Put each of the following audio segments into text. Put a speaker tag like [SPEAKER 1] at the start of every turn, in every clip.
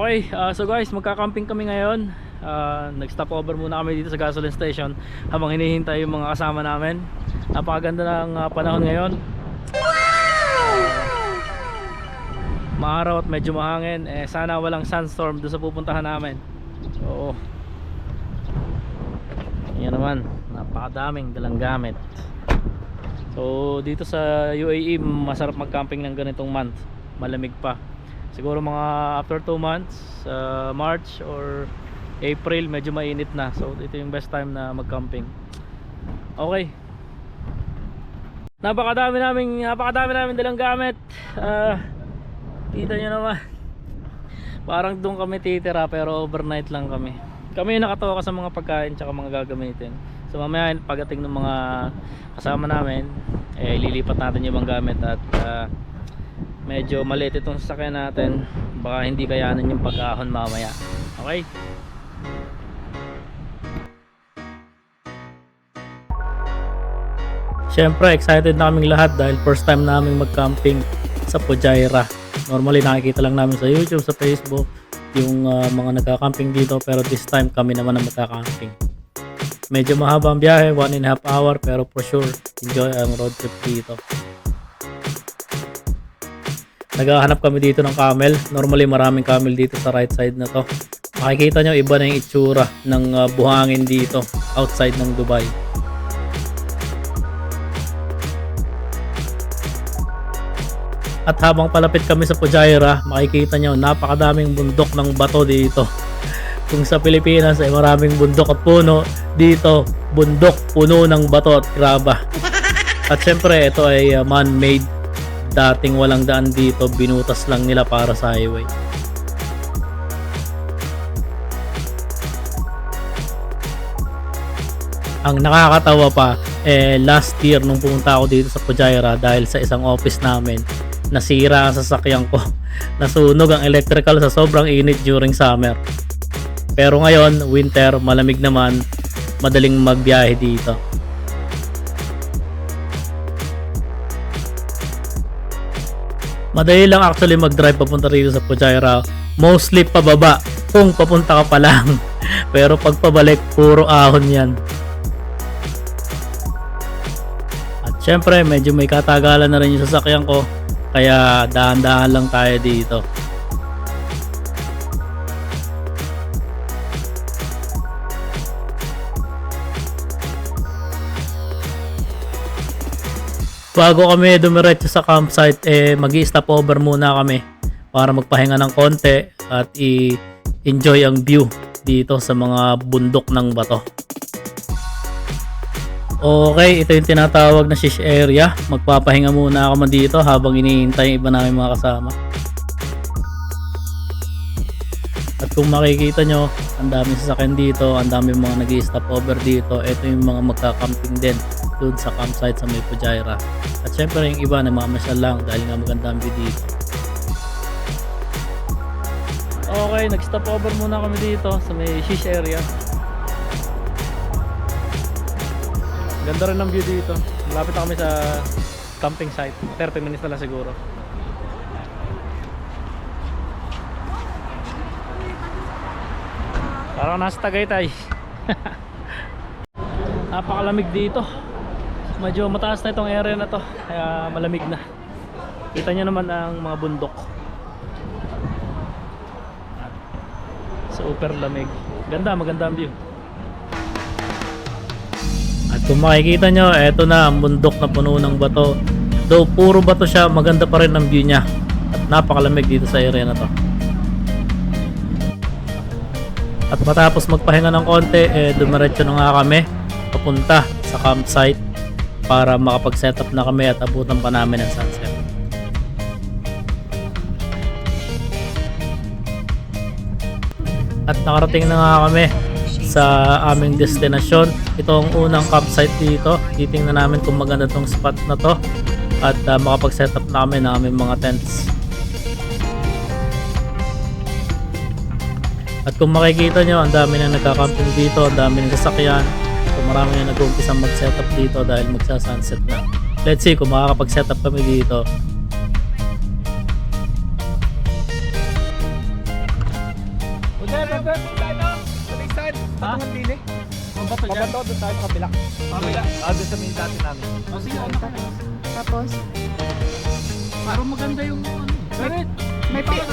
[SPEAKER 1] Okay, ah, so guys, magka-camping kami ngayon. Ah, nag-stop over muna kami dito sa gasoline station habang hinihintay yung mga kasama namin. Napakaganda ng ah, panahon ngayon. Maaraw at medyo mahangin. Eh, sana walang sandstorm doon sa pupuntahan namin. Oo. Yan naman, napakadaming dalang gamit. So, dito sa UAE, masarap mag-camping ng ganitong month. Malamig pa. Siguro mga after 2 months, uh, March or April, medyo mainit na. So, ito yung best time na mag-camping. Okay. Napakadami namin, napakadami namin dalang gamit. Ah, kita nyo naman. Parang doon kami titira pero overnight lang kami. Kami yung nakatawa sa mga pagkain tsaka mga gagamitin. So mamaya pagdating ng mga kasama namin, eh lilipat natin yung mga gamit at ah, medyo maliit itong sasakyan natin. Baka hindi kayanin yung pag-ahon mamaya. Okay? Siyempre, excited na kaming lahat dahil first time namin mag-camping sa Pujaira. Normally, nakikita lang namin sa YouTube, sa Facebook, yung ah, mga nagka-camping dito. Pero this time, kami naman ang magka-camping. Medyo mahaba ang biyahe, one and a half hour, pero for sure, enjoy ang road trip dito. Naghahanap kami dito ng camel. Normally, maraming camel dito sa right side na to. Makikita nyo, iba na yung itsura ng ah, buhangin dito, outside ng Dubai. At habang palapit kami sa Pujaira, makikita nyo napakadaming bundok ng bato dito. Kung sa Pilipinas ay maraming bundok at puno, dito bundok, puno ng bato at graba. At syempre ito ay uh, man-made. Dating walang daan dito, binutas lang nila para sa highway. Ang nakakatawa pa, eh last year nung pumunta ako dito sa Pujaira dahil sa isang office namin, nasira ang sasakyan ko. Nasunog ang electrical sa sobrang init during summer. Pero ngayon, winter, malamig naman, madaling magbiyahe dito. Madali lang actually mag-drive papunta rito sa Pujaira. Mostly pababa kung papunta ka pa lang. Pero pag pabalik, puro ahon yan. At syempre, medyo may katagalan na rin yung sasakyan ko. Kaya dahan-dahan lang tayo dito. Bago kami dumiretso sa campsite, eh mag stop over muna kami para magpahinga ng konti at i-enjoy ang view dito sa mga bundok ng bato. Okay, ito yung tinatawag na shish area. Magpapahinga muna ako dito habang iniintay yung iba namin mga kasama. At kung makikita nyo, ang dami sasakyan dito, ang dami mga nag stop over dito. Ito yung mga magka-camping din dun sa campsite sa May Pujaira. At syempre yung iba namamasyal lang dahil nga maganda ang view dito. Okay, nag-stop over muna kami dito sa may shish area. Ganda rin ang view dito. Malapit na kami sa camping site. 30 minutes na lang siguro. Parang nasa Tagaytay. Napakalamig dito. Medyo mataas na itong area na to. Kaya malamig na. Kita nyo naman ang mga bundok. Super lamig. Ganda, maganda ang view. At kung makikita nyo, eto na ang bundok na puno ng bato. Though puro bato siya, maganda pa rin ang view niya. At napakalamig dito sa area na to. At matapos magpahinga ng konti, eh, dumiretso na nga kami papunta sa campsite para makapag-set up na kami at abutan pa namin ang sunset. At nakarating na nga kami sa aming destinasyon. Ito ang unang campsite dito. Titingnan namin kung maganda tong spot na to at uh, makapag-set up na kami ng aming mga tents. At kung makikita nyo, ang dami na nagka-camping dito, ang dami ng sasakyan. So marami na nag-uumpisa mag-set up dito dahil magsa-sunset na. Let's see kung makakapag-set up kami dito.
[SPEAKER 2] Pepe, ito. Balisan.
[SPEAKER 1] Ha?
[SPEAKER 2] Patungin dili.
[SPEAKER 1] Ang bato dyan.
[SPEAKER 2] Mabato doon tayo sa kabila.
[SPEAKER 1] Kabila.
[SPEAKER 2] Ah, doon sa main dati namin.
[SPEAKER 1] O sige, ano ka?
[SPEAKER 3] Tapos,
[SPEAKER 1] Parang maganda yung ano. Pero,
[SPEAKER 3] may, pi-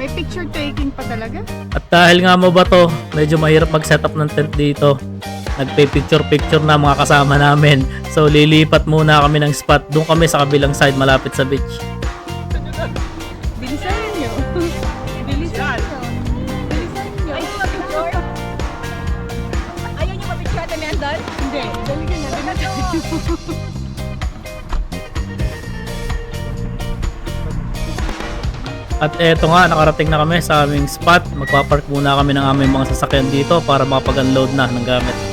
[SPEAKER 3] may picture taking pa talaga?
[SPEAKER 1] At dahil nga mo ba to, medyo mahirap mag-setup ng tent dito. Nagpe-picture-picture na mga kasama namin. So lilipat muna kami ng spot. Doon kami sa kabilang side malapit sa beach.
[SPEAKER 3] Bilisan nyo. Bilisan nyo. Bilisan nyo.
[SPEAKER 4] Ayaw mapicture ate Mendon?
[SPEAKER 3] Hindi, dali ka na.
[SPEAKER 1] At eto nga, nakarating na kami sa aming spot. Magpapark muna kami ng aming mga sasakyan dito para makapag-unload na ng gamit.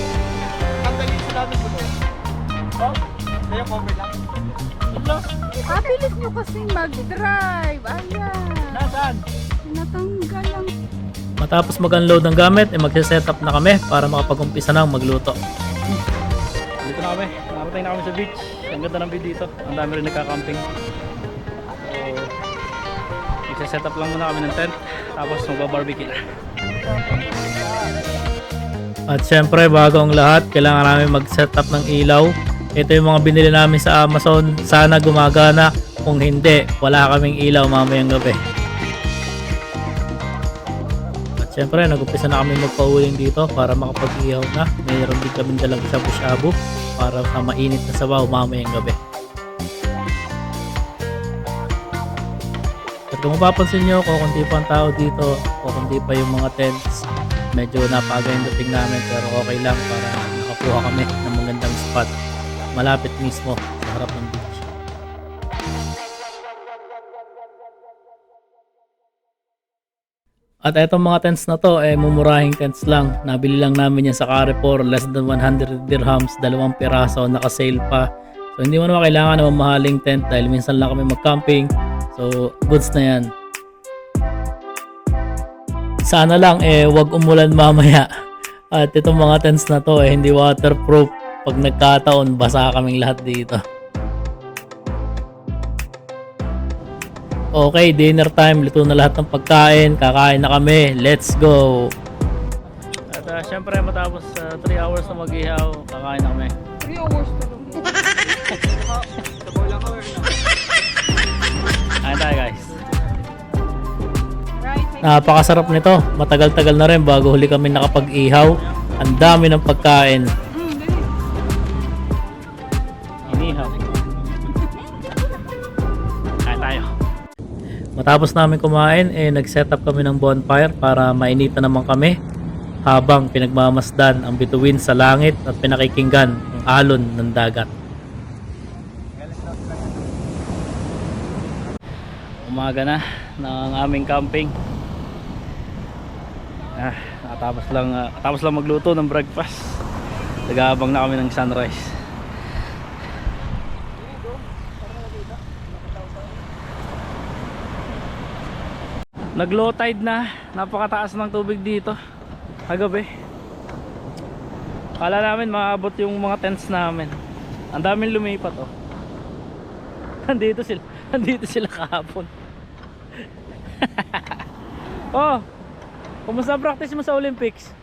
[SPEAKER 3] Kasing mag-drive. Ayan.
[SPEAKER 1] Nasaan?
[SPEAKER 3] Natanggal ang...
[SPEAKER 1] Matapos mag-unload ng gamit, eh magse-setup na kami para makapag-umpisa na magluto. Dito na kami. Nakarating na kami sa beach. Ang ganda ng view dito. Ang dami rin nagka-camping. So, magse-setup lang muna kami ng tent. Tapos magba-barbecue na. At syempre, bago ang lahat, kailangan namin mag-setup ng ilaw. Ito yung mga binili namin sa Amazon. Sana gumagana. Kung hindi, wala kaming ilaw mamayang gabi. At syempre, nag-umpisa na kami magpauling dito para makapag-ihaw na. Mayroon din kami dalang shabu-shabu para sa mainit na sabaw mamayang gabi. At kung mapapansin nyo, kukunti pa ang tao dito, kukunti pa yung mga tents. Medyo napaga yung dating namin pero okay lang para nakakuha kami ng magandang spot malapit mismo sa harap ng beach. At etong mga tents na to, eh, mumurahing tents lang. Nabili lang namin yan sa Carrefour, less than 100 dirhams, dalawang piraso, naka-sale pa. So hindi mo naman kailangan ng mamahaling tent dahil minsan lang kami mag-camping. So goods na yan. Sana lang eh wag umulan mamaya. At itong mga tents na to eh hindi waterproof. Pag nagkataon, basa kaming lahat dito. Okay, dinner time. Luto na lahat ng pagkain. Kakain na kami. Let's go! At uh, syempre matapos 3 hours na mag-ihaw, kakain na kami.
[SPEAKER 3] 3 hours to do.
[SPEAKER 2] Sabaw lang na.
[SPEAKER 1] Kain tayo guys. Napakasarap nito. Matagal-tagal na rin bago huli kami nakapag-ihaw. Ang dami ng pagkain. Matapos namin kumain, eh nag-set up kami ng bonfire para mainitan naman kami habang pinagmamasdan ang bituin sa langit at pinakikinggan ang alon ng dagat. Umaga na ng aming camping. Ah, nakatapos lang ah, tapos lang magluto ng breakfast. Nag-aabang na kami ng sunrise. Nag low tide na. Napakataas ng tubig dito. Kagabi. Kala namin maabot yung mga tents namin. Ang daming lumipat oh. Nandito sila. Nandito sila kahapon. oh. Kumusta practice mo sa Olympics?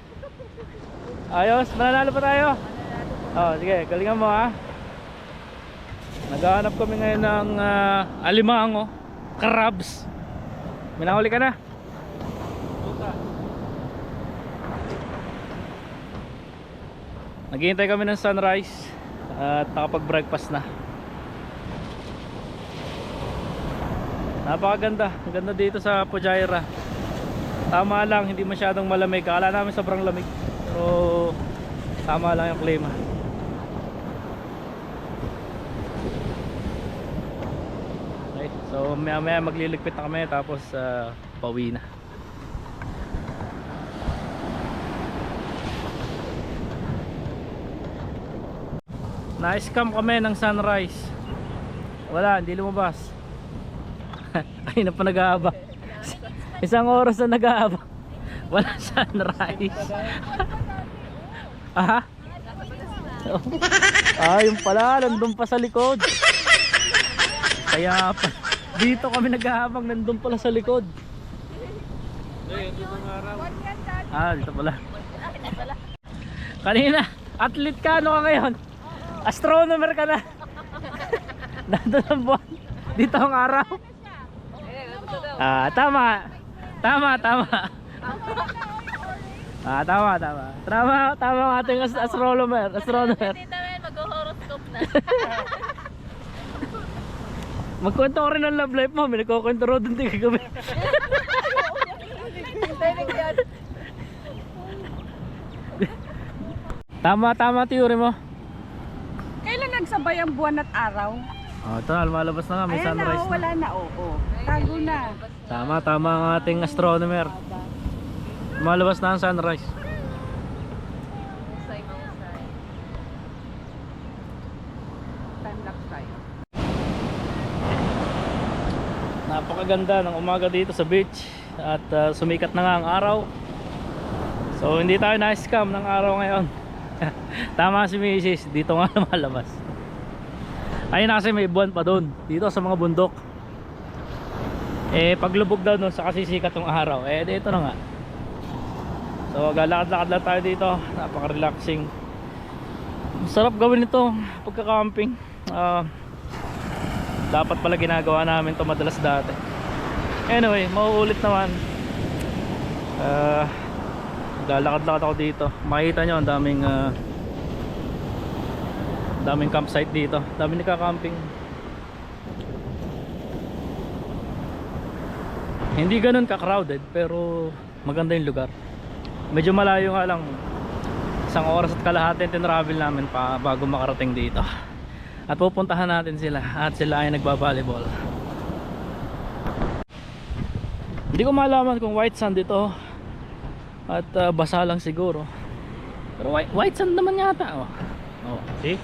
[SPEAKER 1] Ayos, mananalo pa tayo. Oh, sige, galingan mo ha. Naghahanap kami ngayon ng ah, alimango, crabs. May nahuli ka na? Naghihintay kami ng sunrise at nakapag-breakfast na. Napakaganda. Ang ganda dito sa Pujaira. Tama lang, hindi masyadong malamig. Akala namin sobrang lamig. Pero tama lang yung klima. Okay, so maya maya magliligpit na kami tapos uh, pauwi na. Na-scam kami ng sunrise. Wala, hindi lumabas. Ay na pa nag-aabang. Isang oras na nag-aabang. Wala sunrise. Aha. Ah, yung pala, nandun pa sa likod. Kaya pa, dito kami nag-aabang, nandun pala sa likod. Ah, dito pala. Kanina, athlete ka ano ka ngayon? Astronomer ka na. Nandun ang buwan. Dito ang araw. Ah, tama. Tama, tama. Ah, tama, tama. Tama, tama ang ating as- astronomer. Astronomer.
[SPEAKER 3] Namin mag-horoscope na.
[SPEAKER 1] Magkwento ko rin ng love life mo. May nagkukwento ro doon din kagabi. tama, tama theory mo.
[SPEAKER 4] Kailan nagsabay ang buwan at araw?
[SPEAKER 1] Oh, ito na, lumalabas na nga. May
[SPEAKER 4] Ayan na,
[SPEAKER 1] sunrise
[SPEAKER 4] oh,
[SPEAKER 1] na.
[SPEAKER 4] wala na, oo. Tago na.
[SPEAKER 1] Tama, tama ang ating astronomer. Lumalabas na ang sunrise.
[SPEAKER 4] Time lapse tayo.
[SPEAKER 1] Napakaganda ng umaga dito sa beach at uh, sumikat na nga ang araw. So hindi tayo na-scam ng araw ngayon. Tama si Mrs. Dito nga lumalabas. Ayun na kasi may buwan pa doon. Dito sa mga bundok. Eh paglubog daw doon sa kasisikat ng araw. Eh dito na nga. So galakad-lakad lang tayo dito. Napaka-relaxing. Sarap gawin ito pagka-camping. Ah dapat pala ginagawa namin to madalas dati. Anyway mauulit naman. Uh, lalakad-lakad ako dito. Makita nyo ang daming uh, daming campsite dito. Daming nagka-camping hindi ganun ka-crowded pero maganda yung lugar. Medyo malayo nga lang. Isang oras at kalahati yung tinravel namin pa bago makarating dito at pupuntahan natin sila at sila ay nagbabalibol hindi ko malaman kung white sand ito at uh, basa lang siguro pero white, white sand naman yata oh. Oh, see?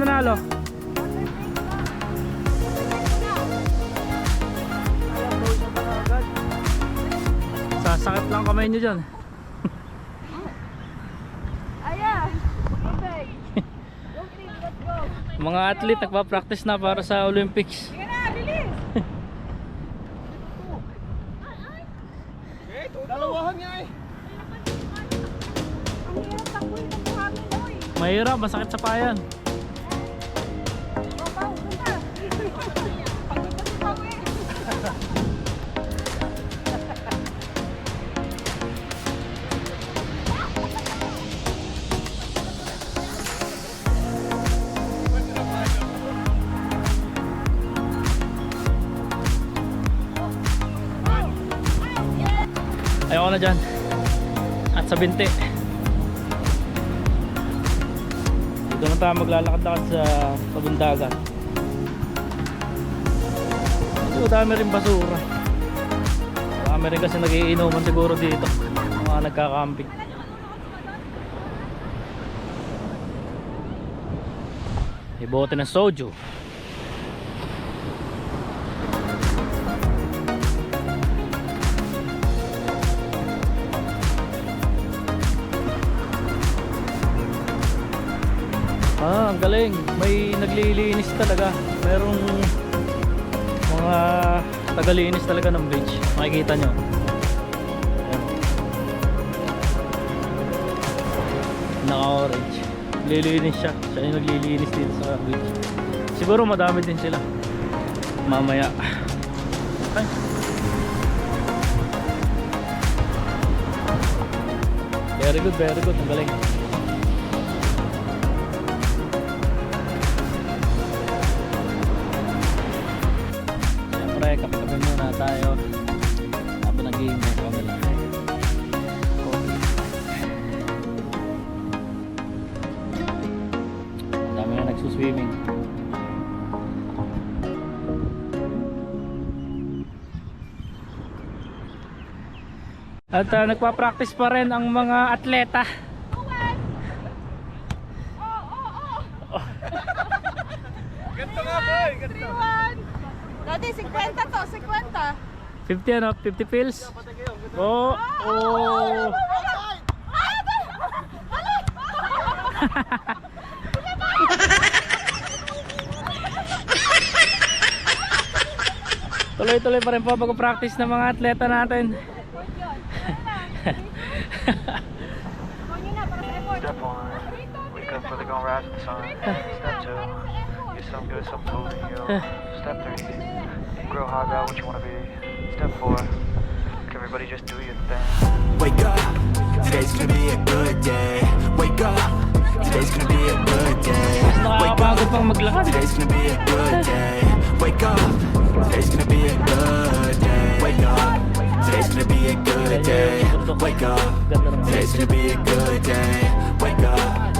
[SPEAKER 1] Sino nanalo? Sasakit lang kamay nyo dyan.
[SPEAKER 4] Ayan! Let's go.
[SPEAKER 1] Mga athlete nagpa-practice na para sa Olympics.
[SPEAKER 4] Sige na, bilis!
[SPEAKER 2] Eh, dalawahan nga.
[SPEAKER 4] Ang eh.
[SPEAKER 1] Mahirap, masakit sa payan.
[SPEAKER 4] Na
[SPEAKER 1] dyan. At sa binti. Dito na tayo maglalakad-lakad sa pabundagan. Ito, dami rin basura. Dami rin kasi nagiinuman siguro dito. Mga nagkakamping. May bote ng soju. Ah, ang galing. May naglilinis talaga. Merong mga tagalinis talaga ng beach. Makikita nyo. Naka-orange. Lilinis siya. Siya yung naglilinis dito sa beach. Siguro madami din sila. Mamaya. Ay. Very good, very good. Ang galing. At ah, nagpa-practice pa rin ang mga atleta.
[SPEAKER 2] Ganito nga boy, ganito.
[SPEAKER 4] Dati 50 to, 50.
[SPEAKER 1] 50 ano? 50 pills? Oh, oh. Tuloy-tuloy pa rin po pag-practice ng mga atleta natin.
[SPEAKER 5] Wake up early, gonna rise with the sun. Step two, get some good, some food in you. Step three, grow hard about what you wanna be. Step four, everybody just do your thing.
[SPEAKER 6] Wake up, today's gonna be a good day. Wake up, today's gonna be a good day. Wake
[SPEAKER 1] Nakakapagod
[SPEAKER 6] up,
[SPEAKER 1] pang maglakad.
[SPEAKER 6] today's gonna be a good day. Wake up, today's gonna be a good day. Wake up, today's gonna be a good day. Wake up,
[SPEAKER 1] Ganda naman.
[SPEAKER 6] today's gonna be a good day. Wake up,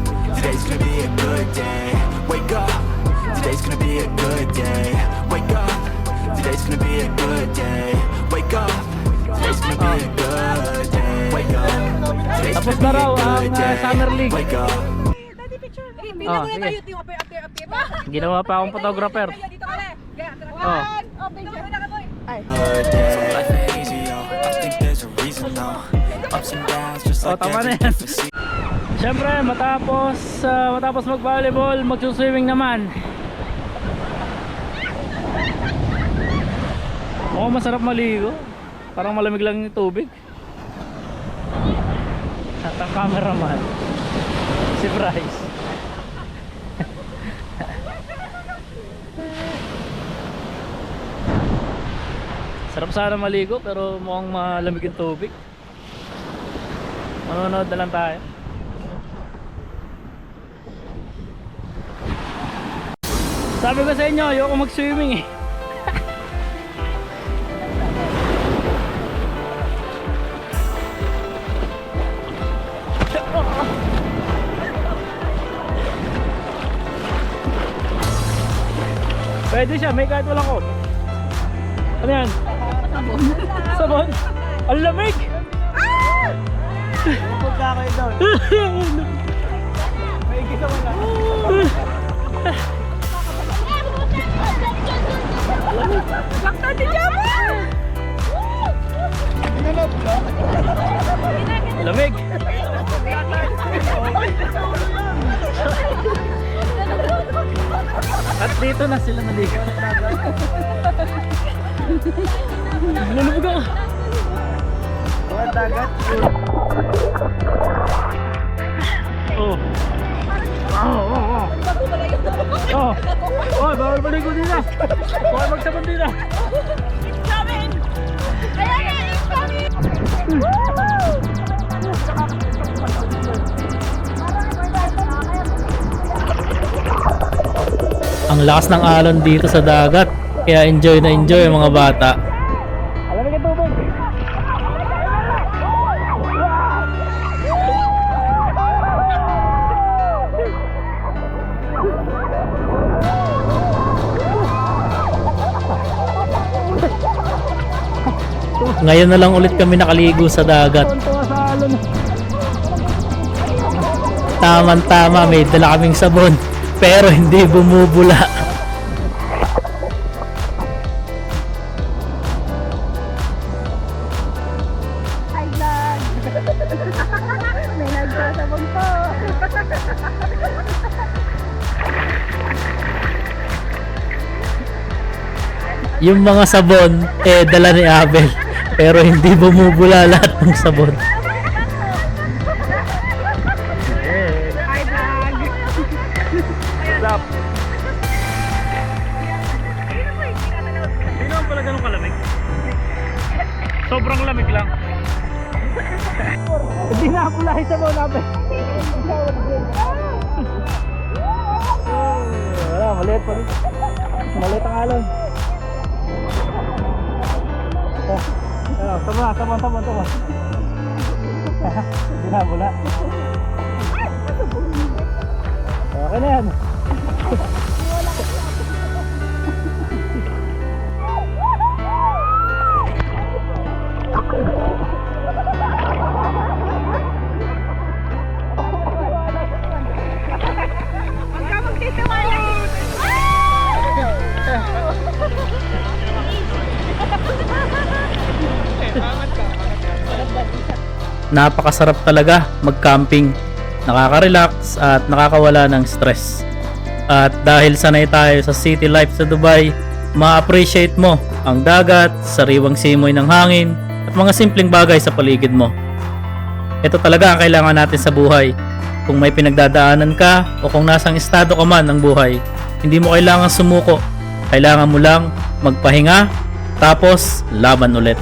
[SPEAKER 6] today's gonna be a good day. Wake up, today's gonna be a good day. Wake up, today's gonna be a good day. Wake up, today's gonna be a good day. Wake up, today's
[SPEAKER 1] Tapos
[SPEAKER 6] gonna
[SPEAKER 1] na
[SPEAKER 6] be
[SPEAKER 1] raw
[SPEAKER 6] a good
[SPEAKER 1] ang uh,
[SPEAKER 6] day.
[SPEAKER 1] Summer League.
[SPEAKER 6] Wake up.
[SPEAKER 4] Dati picture.
[SPEAKER 1] Oh, sige. Ginawa pa akong photographer. Oh.
[SPEAKER 4] Oh,
[SPEAKER 6] good day. So life ain't easy, yo. I think there's a reason, though. Ups and downs, just
[SPEAKER 1] Oh,
[SPEAKER 6] like
[SPEAKER 1] tama na
[SPEAKER 6] every
[SPEAKER 1] yan.
[SPEAKER 6] different season.
[SPEAKER 1] Siyempre, matapos ah, matapos mag-volleyball, magsuswimming naman. Mukhang masarap maligo. Parang malamig lang yung tubig. At ang cameraman, si Bryce. Sarap sana maligo pero mukhang malamig yung tubig. Manonood na lang tayo. Sabi ko sa inyo, ayoko mag-swimming eh. Pwede siya, may kahit walang coat. Ano yan? Sabon. Sabon? Ang lamig!
[SPEAKER 2] Punta kayo doon. May igisa mo na.
[SPEAKER 4] Bakta si Jama!
[SPEAKER 1] Lamig! At dito na sila naligo. Nalubog ako.
[SPEAKER 2] Mga dagat.
[SPEAKER 1] Oh. Oh. Oh. Oh, bawal maligo dito. Bawal magsabon dito.
[SPEAKER 4] Kaya nga, it's coming!
[SPEAKER 1] Ang lakas ng alon dito sa dagat. Kaya enjoy na enjoy mga bata. Ngayon na lang ulit kami nakaligo sa dagat. Tama-tama, may dala kaming sabon. Pero hindi bumubula. Yung mga sabon, eh, dala ni Abel. Pero hindi bumubula lahat ng sabon. Napakasarap talaga mag-camping. Nakaka-relax at nakakawala ng stress. At dahil sanay tayo sa city life sa Dubai, ma-appreciate mo ang dagat, sariwang simoy ng hangin, at mga simpleng bagay sa paligid mo. Ito talaga ang kailangan natin sa buhay. Kung may pinagdadaanan ka o kung nasang estado ka man ng buhay, hindi mo kailangan sumuko. Kailangan mo lang magpahinga, tapos laban ulit.